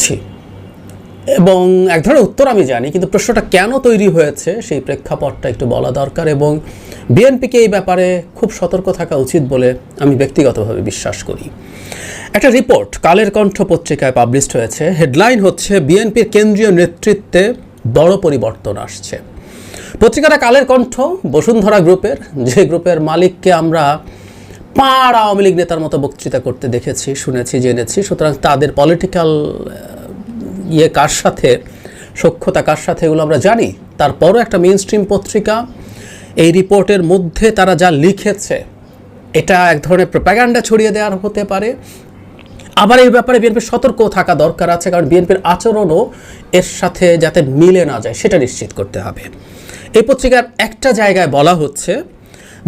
বুঝছি এবং এক ধরনের উত্তর আমি জানি, কিন্তু প্রশ্নটা কেন তৈরি হয়েছে সেই প্রেক্ষাপটটা একটু বলা দরকার এবং বিএনপিকে এই ব্যাপারে খুব সতর্ক থাকা উচিত বলে আমি ব্যক্তিগতভাবে বিশ্বাস করি। একটা রিপোর্ট, কালের কণ্ঠ পত্রিকায় পাবলিশড হয়েছে, হেডলাইন হচ্ছে, বিএনপির কেন্দ্রীয় নেতৃত্বে বড় পরিবর্তন আসছে। পত্রিকাটা কালের কণ্ঠ, বসুন্ধরা গ্রুপের, যে গ্রুপের মালিককে আমরা পাড় আওয়ামী লীগ নেতার মতো বক্তৃতা করতে দেখেছি, শুনেছি, জেনেছি। সুতরাং তাদের পলিটিক্যাল ইয়ে কার সাথে সক্ষতা কার সাথে এগুলো আমরা জানি। তারপরও একটা মেন স্ট্রিম পত্রিকা, এই রিপোর্টের মধ্যে তারা যা লিখেছে, এটা এক ধরনের প্রোপাগান্ডা ছড়িয়ে দেওয়ার হতে পারে। আবার এই ব্যাপারে বিএনপির সতর্ক থাকা দরকার আছে, কারণ বিএনপির আচরণও এর সাথে যাতে মিলে না যায়, সেটা নিশ্চিত করতে হবে। এই পত্রিকার একটা জায়গায় বলা হচ্ছে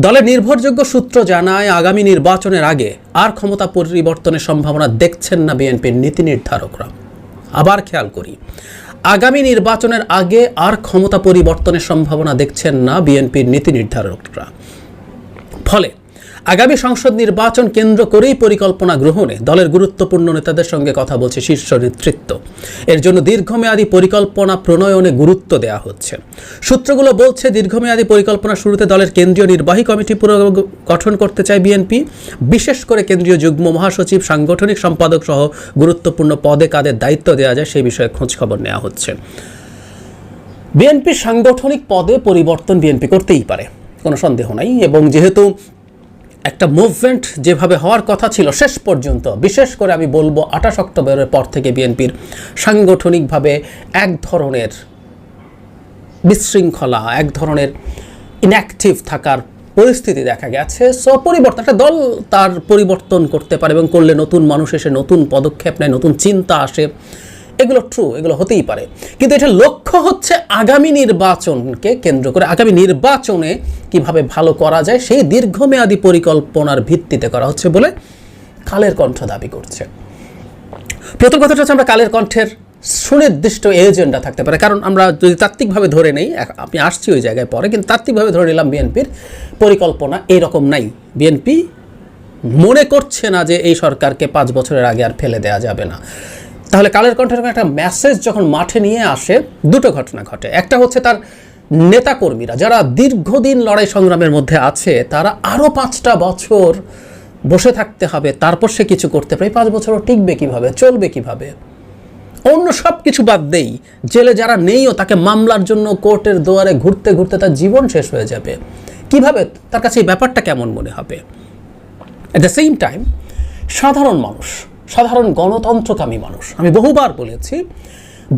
দলের নির্ভরযোগ্য সূত্র জানায়, আগামী নির্বাচনের আগে আর ক্ষমতা পরিবর্তনের সম্ভাবনা দেখছেন না বিএনপির নীতি নির্ধারকরা। আবার খেয়াল করি, আগামী নির্বাচনের আগে আর ক্ষমতা পরিবর্তনের সম্ভাবনা দেখছেন না বিএনপির নীতি নির্ধারকরা। ফলে আগামী সংসদ নির্বাচন কেন্দ্র করেই পরিকল্পনা গ্রহণে দলের গুরুত্বপূর্ণ নেতাদের সঙ্গে কথা বলছে শীর্ষ নেতৃত্ব। এর জন্য দীর্ঘমেয়াদী পরিকল্পনা প্রণয়নে গুরুত্ব দেওয়া হচ্ছে। সূত্রগুলো বলছে, দীর্ঘমেয়াদী পরিকল্পনা শুরুতে দলের কেন্দ্রীয় নির্বাহী কমিটি গঠন করতে চায় বিএনপি। বিশেষ করে কেন্দ্রীয় যুগ্ম মহাসচিব, সাংগঠনিক সম্পাদক সহ গুরুত্বপূর্ণ পদে কাদের দায়িত্ব দেওয়া যায় সেই বিষয়ে খোঁজখবর নেওয়া হচ্ছে। বিএনপির সাংগঠনিক পদে পরিবর্তন বিএনপি করতেই পারে, কোনো সন্দেহ নাই। এবং যেহেতু একটা মুভমেন্ট যেভাবে হওয়ার কথা ছিল শেষ পর্যন্ত, বিশেষ করে আমি বলব আঠাশ অক্টোবরের পর থেকে বিএনপির সাংগঠনিকভাবে এক ধরনের বিশৃঙ্খলা, এক ধরনের ইনঅ্যাক্টিভ থাকার পরিস্থিতি দেখা গেছে। সো পরিবর্তন, একটা দল তার পরিবর্তন করতে পারে এবং করলে নতুন মানুষ এসে নতুন পদক্ষেপ নেয়, নতুন চিন্তা আসে। এগুলো ট্রু এগুলো হতেই পারে। কিন্তু এটা লক্ষ্য হচ্ছে আগামী নির্বাচনকে কেন্দ্র করে, আগামী নির্বাচনে কীভাবে ভালো করা যায়, সেই দীর্ঘমেয়াদী পরিকল্পনার ভিত্তিতে করা হচ্ছে বলে কালের কণ্ঠ দাবি করছে। প্রথম কথাটা হচ্ছে আমরা কালের কণ্ঠের সুনির্দিষ্ট এজেন্ডা থাকতে পারে, কারণ আমরা যদি তাত্ত্বিকভাবে ধরে নেই আমি আসছি ওই জায়গায় পরে, কিন্তু তাত্ত্বিকভাবে ধরে নিলাম বিএনপির পরিকল্পনা এইরকম নাই। বিএনপি মনে করছে না যে এই সরকারকে পাঁচ বছরের আগে আর ফেলে দেওয়া যাবে না। তাহলে কালের কণ্ঠের একটা মেসেজ যখন মাঠে নিয়ে আসে, দুটো ঘটনা ঘটে। একটা হচ্ছে তার নেতাকর্মীরা, যারা দীর্ঘদিন লড়াই সংগ্রামের মধ্যে আছে, তারা আরও পাঁচটা বছর বসে থাকতে হবে, তারপর সে কিছু করতে পারে। পাঁচ বছরও টিকবে কীভাবে, চলবে কীভাবে? অন্য সব কিছু বাদ দেই, জেলে যারা নেইও, তাকে মামলার জন্য কোর্টের দুয়ারে ঘুরতে ঘুরতে তার জীবন শেষ হয়ে যাবে। কীভাবে? তার কাছে এই ব্যাপারটা কেমন মনে হবে? অ্যাট দ্য সেম টাইম সাধারণ মানুষ সাধারণ গণতন্ত্রকামী মানুষ। আমি বহুবার বলেছি,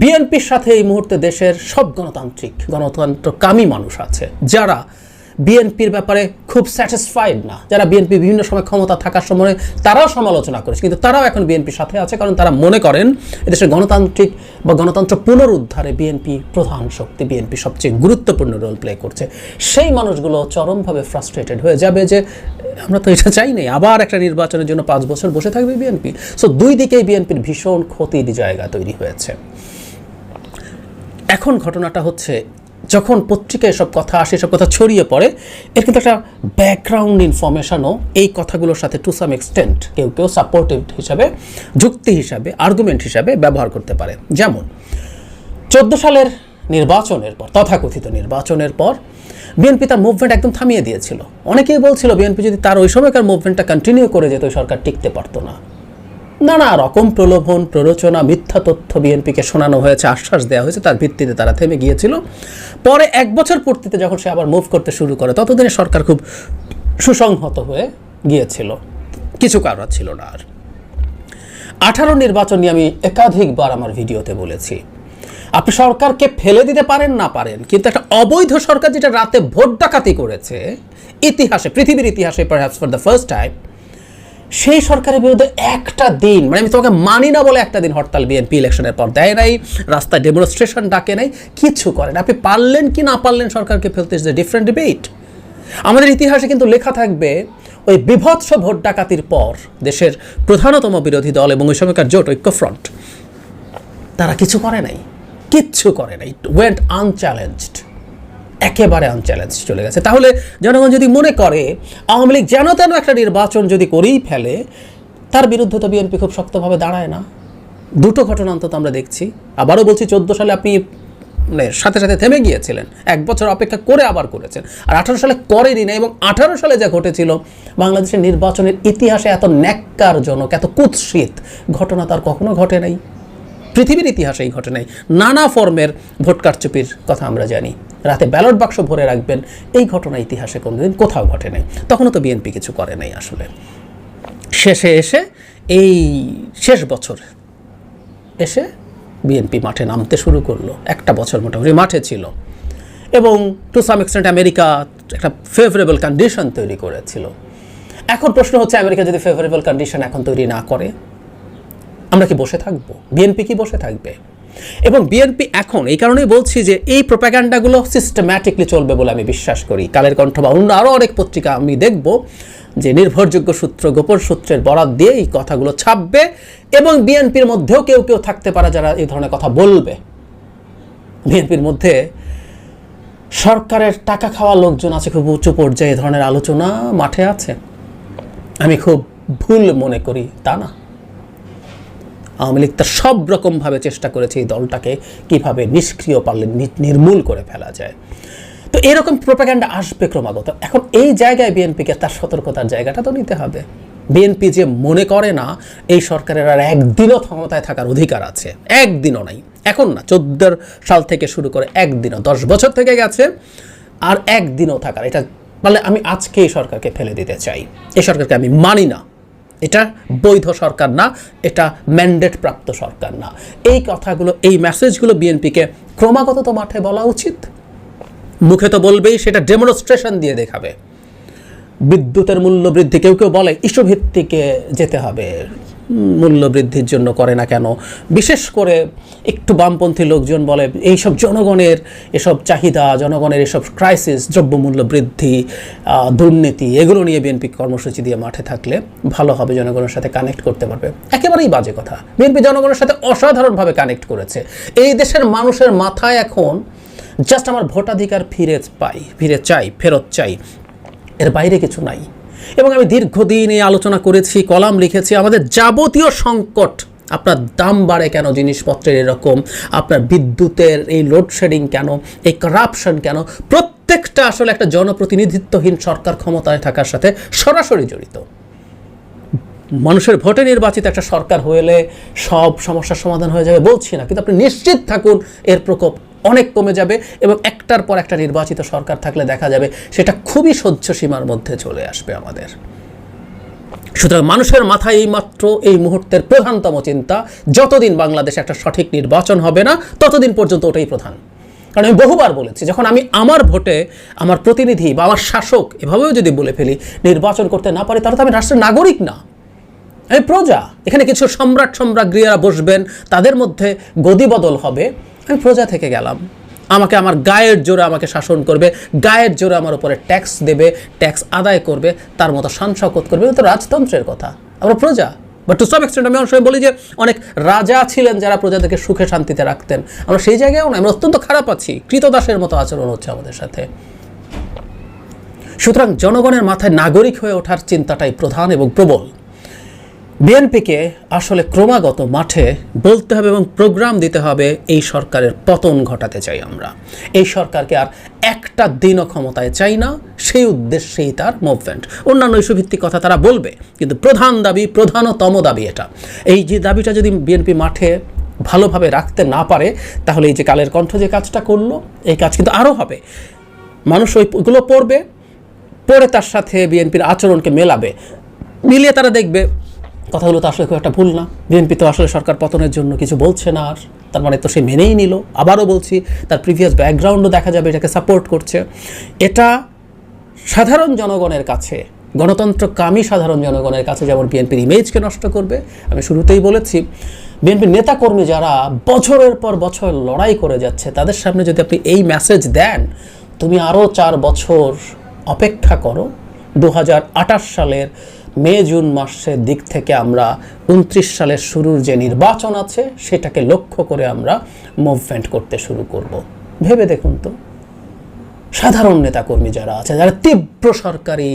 বিএনপির সাথে এই মুহূর্তে দেশের সব গণতান্ত্রিক, গণতন্ত্রকামী মানুষ আছে, যারা বিএনপির ব্যাপারে খুব স্যাটিসফাইড না। যারা বিএনপি বিভিন্ন সময় ক্ষমতা থাকার সময় তারাও সমালোচনা করেছে, কিন্তু তারাও এখন বিএনপির সাথে আছে, কারণ তারা মনে করেন এদেশের গণতান্ত্রিক বা গণতন্ত্র পুনরুদ্ধারে বিএনপি প্রধান শক্তি, বিএনপি সবচেয়ে গুরুত্বপূর্ণ রোল প্লে করছে। সেই মানুষগুলো চরমভাবে ফ্রাস্ট্রেটেড হয়ে যাবে যে, আমরা তো এটা চাই নাই, আবার একটা নির্বাচনের জন্য পাঁচ বছর বসে থাকবে বিএনপি। সো দুই দিকেই বিএনপির ভীষণ ক্ষতির জায়গা তৈরি হয়েছে। এখন ঘটনাটা হচ্ছে যখন পত্রিকায় এসব কথা আসে, এসব কথা ছড়িয়ে পড়ে, এর কিন্তু একটা ব্যাকগ্রাউন্ড ইনফরমেশনও এই কথাগুলোর সাথে টু সাম এক্সটেন্ট কেউ কেউ সাপোর্টিভ হিসাবে, যুক্তি হিসাবে আর্গুমেন্ট হিসাবে ব্যবহার করতে পারে। যেমন, চোদ্দ সালের নির্বাচনের পর, তথাকথিত নির্বাচনের পর বিএনপি তার মুভমেন্ট একদম থামিয়ে দিয়েছিল। অনেকেই বলছিল বিএনপি যদি তার ওই সময়কার মুভমেন্টটা কন্টিনিউ করে যেত সরকার টিকতে পারতো না। নানা রকম প্রলোভন, প্ররোচনা, মিথ্যা তথ্য বিএনপিকে শোনানো হয়েছে, আশ্বাস দেওয়া হয়েছে, তার ভিত্তিতে তারা থেমে গিয়েছিল। পরে এক বছর পূর্তিতে যখন সে আবার মুভ করতে শুরু করে, ততদিনে সরকার খুব সুসংহত হয়ে গিয়েছিল। কিছু কারণ ছিল না আর। আঠারো নির্বাচন নিয়ে আমি একাধিকবার আমার ভিডিওতে বলেছি। আপনি সরকারকে ফেলে দিতে পারেন না পারেন, কিন্তু একটা অবৈধ সরকার যেটা রাতে ভোট ডাকাতি করেছে, ইতিহাসে, পৃথিবীর ইতিহাসে perhaps for the first time সেই সরকারের বিরুদ্ধে একটা দিন মানে আমি তোমাকে মানি না বলে একটা দিন হরতাল বিএনপি ইলেকশনের পর। দেয় নাই, রাস্তায় ডেমনস্ট্রেশন ডাকে নাই কিছু করেন আপনি পারলেন কি না পারলেন সরকারকে ফেলতে ইজ ডিফারেন্ট ডিবেট আমাদের ইতিহাসে কিন্তু লেখা থাকবে, ওই বিভৎস ভোট ডাকাতির পর দেশের প্রধানতম বিরোধী দল এবং ওই সময়কার জোট ঐক্যফ্রন্ট, তারা কিছু করে নাই। কিচ্ছু করে নাই। ওয়েন্ট আনচ্যালেঞ্জড একেবারে আনচ্যালেঞ্জ চলে গেছে। তাহলে জনগণ যদি মনে করে, আওয়ামী লীগ যেন তেন একটা নির্বাচন যদি করেই ফেলে, তার বিরুদ্ধে তো বিএনপি খুব শক্তভাবে দাঁড়ায় না। দুটো ঘটনা অন্তত আমরা দেখছি। আবারও বলছি, চোদ্দ সালে আপনি মানে সাথে সাথে থেমে গিয়েছিলেন। এক বছর অপেক্ষা করে আবার করেছেন। আর আঠারো সালে করেনি না, এবং আঠারো সালে যা ঘটেছিল, বাংলাদেশের নির্বাচনের ইতিহাসে এত ন্যাক্কারজনক, এত কুৎসিত ঘটনা তার কখনো ঘটে নাই। পৃথিবীর ইতিহাসে এই ঘটে নাই। নানা ফর্মের ভোট কারচুপির কথা আমরা জানি। রাতে ব্যালট বাক্স ভরে রাখবেন। এই ঘটনা ইতিহাসে কোনোদিন কোথাও ঘটে নাই তখনও তো বিএনপি কিছু করে নাই আসলে। শেষে এসে এই শেষ বছর এসে বিএনপি মাঠে নামতে শুরু করল। একটা বছর মোটামুটি মাঠে ছিল। এবং টু সাম এক্সটেন্ট আমেরিকা একটা ফেভারেবল কন্ডিশন তৈরি করেছিল। এখন প্রশ্ন হচ্ছে, আমেরিকা যদি ফেভারেবল কন্ডিশন এখন তৈরি না করে, আমরা কি বসে থাকব? বিএনপি কি বসে থাকবে? এবং বিএনপি এখন এই কারণেই বলছি যে এই প্রোপাগ্যান্ডাগুলো সিস্টেম্যাটিকলি চলবে বলে আমি বিশ্বাস করি। কালের কণ্ঠ বা অন্য আরও অনেক পত্রিকা আমি দেখব যে নির্ভরযোগ্য সূত্র, গোপন সূত্রের বরাত দিয়ে এই কথাগুলো ছাপবে এবং বিএনপির মধ্যেও কেউ কেউ থাকতে পারে যারা এই ধরনের কথা বলবে। বিএনপির মধ্যে সরকারের টাকা খাওয়া লোকজন আছে, খুব উঁচু পর্যায়ে এ ধরনের আলোচনা মাঠে আছে। আমি খুব ভুল মনে করি, তা না। আওয়ামী লীগ তার সব রকমভাবে চেষ্টা করেছে এই দলটাকে কীভাবে নিষ্ক্রিয় পারলে নির্মূল করে ফেলা যায়। তো এরকম প্রোপাগ্যান্ডা আসবে ক্রমাগত। এখন এই জায়গায় বিএনপিকে তার সতর্কতার জায়গাটা তো নিতে হবে। বিএনপি যে মনে করে না, এই সরকারের আর একদিনও ক্ষমতায় থাকার অধিকার আছে। একদিনও নাই। এখন না, চোদ্দোর সাল থেকে শুরু করে একদিনও, দশ বছর থেকে গেছে, আর একদিনও থাকার। এটা মানে আমি আজকে এই সরকারকে ফেলে দিতে চাই। এই সরকারকে আমি মানি না। এটা বৈধ সরকার না, এটা ম্যান্ডেট প্রাপ্ত সরকার না। এই কথাগুলো, এই মেসেজগুলো বিএনপিকে ক্রমাগত তো মাঠে বলা উচিত। মুখে তো বলবেই, সেটা ডেমনস্ট্রেশন দিয়ে দেখাবে। বিদ্যুতের মূল্য বৃদ্ধি, কেউ কেউ বলে ইস্যু ভিত্তিকে যেতে হবে। মূল্য বৃদ্ধির জন্য করে না কেন? বিশেষ করে একটু বামপন্থী লোকজন বলে, এইসব জনগণের এসব চাহিদা, জনগণের এসব ক্রাইসিস দ্রব্যমূল্য বৃদ্ধি দুর্নীতি, এগুলো নিয়ে বিএনপি কর্মসূচি দিয়ে মাঠে থাকলে ভালো হবে, জনগণের সাথে কানেক্ট করতে পারবে। একেবারেই বাজে কথা। বিএনপি জনগণের সাথে অসাধারণভাবে কানেক্ট করেছে। এই দেশের মানুষের মাথায় এখন জাস্ট আমার ভোটাধিকার ফিরে পাই, ফিরে চাই, ফেরত চাই। এর বাইরে কিছু নাই। এবং আমি দীর্ঘদিন এই আলোচনা করেছি, কলাম লিখেছি, আমাদের যাবতীয় সংকট, আপনার দাম বাড়ে কেন জিনিসপত্রের এরকম, আপনার বিদ্যুতের এই লোডশেডিং কেন, এই করাপশন কেন, প্রত্যেকটা আসলে একটা জনপ্রতিনিধিত্বহীন সরকার ক্ষমতায় থাকার সাথে সরাসরি জড়িত। মানুষের ভোটে নির্বাচিত একটা সরকার হলে সব সমস্যার সমাধান হয়ে যাবে, বলছি না, কিন্তু আপনি নিশ্চিত থাকুন, এর প্রকোপ অনেক কমে যাবে এবং একটার পর একটা নির্বাচিত সরকার থাকলে দেখা যাবে সেটা খুবই সহ্য সীমার মধ্যে চলে আসবে আমাদের। সুতরাং মানুষের মাথায় এই মাত্র এই মুহূর্তের প্রধানতম চিন্তা, যতদিন বাংলাদেশে একটা সঠিক নির্বাচন হবে না, ততদিন পর্যন্ত ওটাই প্রধান। কারণ আমি বহুবার বলেছি, যখন আমি আমার ভোটে আমার প্রতিনিধি বা আমার শাসক এভাবেও যদি বলে ফেলি, নির্বাচন করতে না পারি, তাহলে তো আমি রাষ্ট্রের নাগরিক না। আমি প্রজা। এখানে কিছু সম্রাট সম্রাজ্ঞীরা বসবেন, তাদের মধ্যে গদি বদল হবে। আমি প্রজা থেকে গেলাম। আমাকে আমার গায়ের জোরে আমাকে শাসন করবে, গায়ের জোরে আমার উপরে ট্যাক্স দেবে ট্যাক্স আদায় করবে, তার মতো শান শকত করবে। তো রাজতন্ত্রের কথা। আমরা প্রজা। বাট টু সাম এক্সটেন্ট আমি অনেক সময় বলি যে অনেক রাজা ছিলেন যারা প্রজাদেরকে সুখে শান্তিতে রাখতেন। আমরা সেই জায়গায়ও না আমরা অত্যন্ত খারাপ আছি। কৃতদাসের মতো আচরণ হচ্ছে আমাদের সাথে। সুতরাং জনগণের মাথায় নাগরিক হয়ে ওঠার চিন্তাটাই প্রধান এবং প্রবল। বিএনপিকে আসলে ক্রমাগত মাঠে বলতে হবে এবং প্রোগ্রাম দিতে হবে, এই সরকারের পতন ঘটাতে চাই আমরা। এই সরকারকে আর একটা দিনও ক্ষমতায় চাই না, সেই উদ্দেশ্যেই তার মুভমেন্ট অন্যান্য ইস্যুভিত্তিক কথা তারা বলবে, কিন্তু প্রধান দাবি, প্রধানতম দাবি এটা। এই যে দাবিটা যদি বিএনপি মাঠে ভালোভাবে রাখতে না পারে, তাহলে এই যে কালের কণ্ঠ যে কাজটা করল, এই কাজ কিন্তু আরও হবে। মানুষ ওইগুলো পড়বে পড়ে তার সাথে বিএনপির আচরণকে মেলাবে। মিলিয়ে তারা দেখবে কথাগুলো তো আসলে খুব একটা ভুল না। বিএনপি তো আসলে সরকার পতনের জন্য কিছু বলছে না আর। তার মানে তো সে মেনেই নিল। আবারও বলছি, তার প্রিভিয়াস ব্যাকগ্রাউন্ডও দেখা যাবে, এটাকে সাপোর্ট করছে। এটা সাধারণ জনগণের কাছে গণতন্ত্র গণতন্ত্রকামী সাধারণ জনগণের কাছে যেমন বিএনপির ইমেজকে নষ্ট করবে, আমি শুরুতেই বলেছি বিএনপির নেতাকর্মী যারা বছরের পর বছর লড়াই করে যাচ্ছে, তাদের সামনে যদি আপনি এই মেসেজ দেন, তুমি আরও চার বছর অপেক্ষা করো। দু হাজার আঠাশ সালের মে, জুন মাসের দিক থেকে আমরা উনত্রিশ সালের শুরুর যে নির্বাচন আছে, সেটাকে লক্ষ্য করে আমরা মুভমেন্ট করতে শুরু করব। ভেবে দেখুন তো, সাধারণ নেতাকর্মী যারা আছে, যারা তীব্র সরকারি